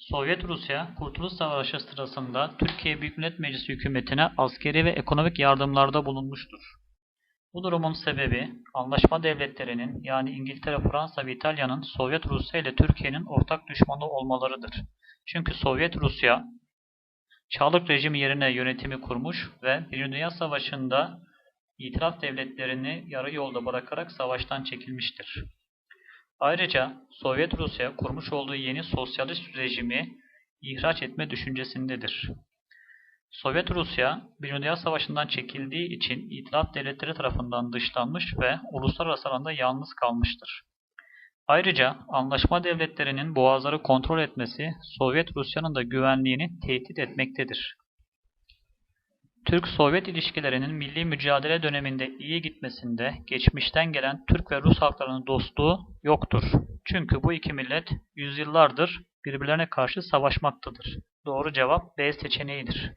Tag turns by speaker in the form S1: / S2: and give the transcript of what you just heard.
S1: Sovyet Rusya, Kurtuluş Savaşı sırasında Türkiye Büyük Millet Meclisi hükümetine askeri ve ekonomik yardımlarda bulunmuştur. Bu durumun sebebi, anlaşma devletlerinin yani İngiltere, Fransa ve İtalya'nın Sovyet Rusya ile Türkiye'nin ortak düşmanı olmalarıdır. Çünkü Sovyet Rusya, Çarlık rejimi yerine yönetimi kurmuş ve Birinci Dünya Savaşı'nda itiraf devletlerini yarı yolda bırakarak savaştan çekilmiştir. Ayrıca Sovyet Rusya kurmuş olduğu yeni sosyalist rejimi ihraç etme düşüncesindedir. Sovyet Rusya, Birinci Dünya Savaşı'ndan çekildiği için itilaf devletleri tarafından dışlanmış ve uluslararası alanda yalnız kalmıştır. Ayrıca anlaşma devletlerinin boğazları kontrol etmesi Sovyet Rusya'nın da güvenliğini tehdit etmektedir. Türk-Sovyet ilişkilerinin milli mücadele döneminde iyi gitmesinde geçmişten gelen Türk ve Rus halklarının dostluğu yoktur. Çünkü bu iki millet yüzyıllardır birbirlerine karşı savaşmaktadır. Doğru cevap B seçeneğidir.